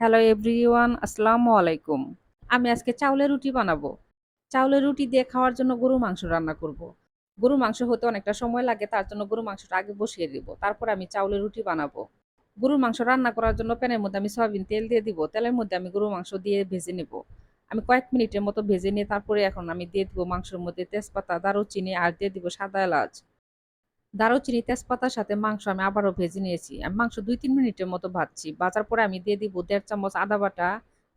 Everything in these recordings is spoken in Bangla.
হ্যালো এভরিওয়ান আসসালামু আলাইকুম আমি আজকে চাউলের রুটি বানাবো। চাউলের রুটি দিয়ে খাওয়ার জন্য গরু মাংস রান্না করব। গরু মাংস হতে অনেকটা সময় লাগে, তার জন্য গরু মাংসটা আগে বসিয়ে দিব। তারপর আমি চাউলের রুটি বানাবো। গরু মাংস রান্না করার জন্য প্যানের মধ্যে আমি সয়াবিন তেল দিয়ে দিব। তেলের মধ্যে আমি গরু মাংস দিয়ে ভেজে নেব। আমি কয়েক মিনিটের মতো ভেজে নিয়ে তারপরে এখন আমি দিয়ে দিব মাংসের মধ্যে তেজপাতা, দারুচিনি আর দিয়ে দিব সাদা এলাচ। দারুচিনি, তেজপাতার সাথে মাংস আমি আবারও ভেজে নিয়েছি। আমি মাংস দুই তিন মিনিটের মতো ভাজছি। ভাজার পরে আমি দিয়ে দিব দেড় চামচ আদা বাটা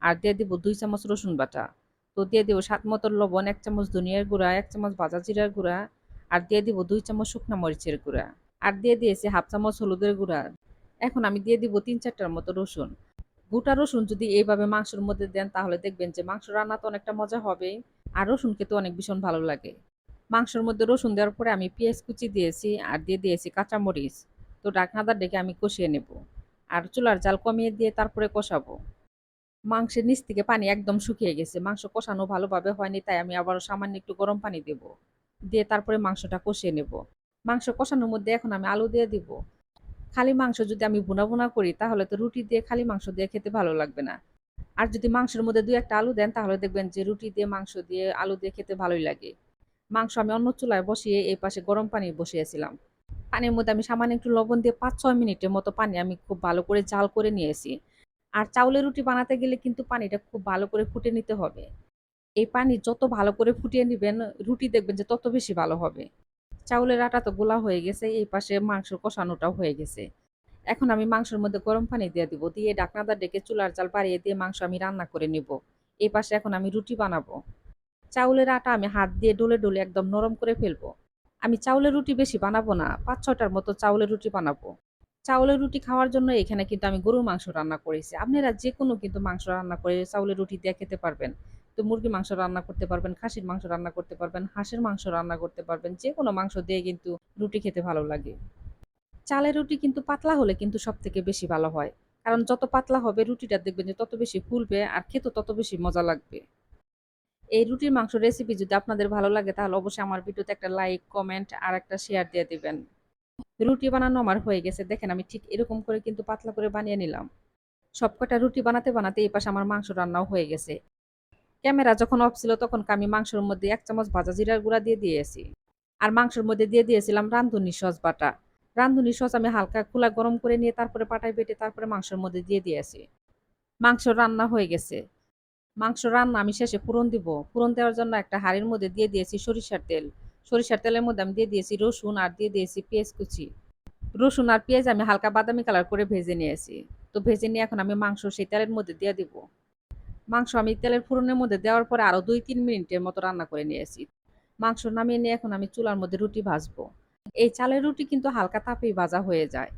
আর দিয়ে দিব দুই চামচ রসুন বাটা। তো দিয়ে দিব স্বাদ মতো লবণ, এক চামচ ধনিয়ার গুঁড়া, এক চামচ ভাজা জিরার গুঁড়া আর দিয়ে দিব দুই চামচ শুকনো মরিচের গুঁড়া। আর দিয়ে দিয়েছি হাফ চামচ হলুদের গুঁড়া। এখন আমি দিয়ে দিব তিন চারটার মতো রসুন। গোটা রসুন যদি এইভাবে মাংসের মধ্যে দেন তাহলে দেখবেন যে মাংস রান্না তো অনেকটা মজা হবে। আর রসুন খেতে অনেক ভীষণ ভালো লাগে। মাংসের মধ্যে রসুন দেওয়ার পরে আমি পেঁয়াজ কুচি দিয়েছি আর দিয়ে দিয়েছি কাঁচামরিচ। তো ডাকনাদার ডেকে আমি কষিয়ে নেব আর চুলার জাল কমিয়ে দিয়ে তারপরে কষাবো। মাংসের নিচ থেকে পানি একদম শুকিয়ে গেছে। মাংস কষানো ভালোভাবে হয়নি, তাই আমি আবারও সামান্য একটু গরম পানি দেব। দিয়ে তারপরে মাংসটা কষিয়ে নেব। মাংস কষানোর মধ্যে এখন আমি আলু দিয়ে দিব। খালি মাংস যদি আমি বুনা বুনা করি, তাহলে তো রুটি দিয়ে খালি মাংস দিয়ে খেতে ভালো লাগবে না। আর যদি মাংসের মধ্যে দু একটা আলু দেন, তাহলে দেখবেন যে রুটি দিয়ে মাংস দিয়ে আলু দিয়ে খেতে ভালোই লাগে। মাংস আমি অন্য চুলায় বসিয়ে এই পাশে গরম পানি বসিয়েছিলাম। পানির মধ্যে আমি সামান্য একটু লবণ দিয়ে পাঁচ ছয় মিনিটের মতো পানি আমি খুব ভালো করে জাল করে নিয়েছি। আর চাউলের রুটি বানাতে গেলে কিন্তু পানিটা খুব ভালো করে ফুটে নিতে হবে। এই পানি যত ভালো করে ফুটিয়ে নেবেন, রুটি দেখবেন যে তত বেশি ভালো হবে। চাউলের আটা তো গোলা হয়ে গেছে, এই পাশে মাংস কষানোটাও হয়ে গেছে। এখন আমি মাংসের মধ্যে গরম পানি দিয়ে দিব, দিয়ে ডাকনাদার ডেকে চুলার চাল বাড়িয়ে দিয়ে মাংস আমি রান্না করে নিব। এই পাশে এখন আমি রুটি বানাবো। চাউলের আটা আমি হাত দিয়ে ডলে ডলে একদম নরম করে ফেলব। আমি চাউলের রুটি বেশি বানাবো না, পাঁচ ছটার মতো চাউলের রুটি বানাবো। চাউলের রুটি খাওয়ার জন্য এখানে কিন্তু আমি গরুর মাংস রান্না করেছি। আপনারা যে কোনো কিন্তু মাংস রান্না করে চাউলের রুটি দিয়ে খেতে পারবেন। তো মুরগি মাংস রান্না করতে পারবেন, খাসির মাংস রান্না করতে পারবেন, হাঁসের মাংস রান্না করতে পারবেন যে কোনো মাংস দিয়ে কিন্তু রুটি খেতে ভালো লাগে। চালের রুটি কিন্তু পাতলা হলে কিন্তু সব থেকে বেশি ভালো হয়। কারণ যত পাতলা হবে রুটিটা দেখবেন যে তত বেশি ফুলবে আর খেতে তত বেশি মজা লাগবে। এই রুটির মাংস রেসিপি যদি আপনাদের ভালো লাগে, তাহলে অবশ্যই আমার ভিডিওতে একটা লাইক কমেন্ট আর একটা শেয়ার দিয়ে দিবেন। রুটি বানানো আমার হয়ে গেছে। দেখেন আমি ঠিক এরকম করে কিন্তু পাতলা করে বানিয়ে নিলাম। সবকটা রুটি বানাতে বানাতে এই পাশে আমার মাংস রান্নাও হয়ে গেছে। ক্যামেরা যখন অফ ছিল, তখন আমি মাংসের মধ্যে এক চামচ ভাজা জিরার গুঁড়া দিয়ে দিয়েছি। আর মাংসের মধ্যে দিয়ে দিয়েছিলাম রান্ধুনি সস বাটা। রান্ধুনি সস আমি হালকা খোলা গরম করে নিয়ে তারপরে পাটায় বেটে তারপরে মাংসের মধ্যে দিয়ে দিয়েছি। মাংস রান্না হয়ে গেছে। মাংস রান্না আমি শেষে ফোড়ন দিব। ফোড়ন দেওয়ার জন্য একটা হাঁড়ির মধ্যে দিয়ে দিয়েছি সরিষার তেল। সরিষার তেলের মধ্যে আমি দিয়ে দিয়েছি রসুন আর দিয়ে দিয়েছি পেঁয়াজ কুচি। রসুন আর পেঁয়াজ আমি হালকা বাদামি কালার করে ভেজে নিয়েছি। তো ভেজে নিয়ে এখন আমি মাংস সেই তেলের মধ্যে দিয়ে দিব। মাংস আমি তেলের ফোড়নের মধ্যে দেওয়ার পরে আরও দুই তিন মিনিটের মতো রান্না করে নিয়েছি। মাংস নামিয়ে নিয়ে এখন আমি চুলার মধ্যে রুটি ভাজবো। এই চালের রুটি কিন্তু হালকা তাপেই ভাজা হয়ে যায়।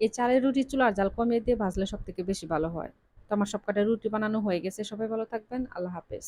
এই চালের রুটি চুলার জাল কমিয়ে দিয়ে ভাজলে সব থেকে বেশি ভালো হয়। তো আমার সবকটা রুটি বানানো হয়ে গেছে। সবাই ভালো থাকবেন। আল্লাহ হাফেজ।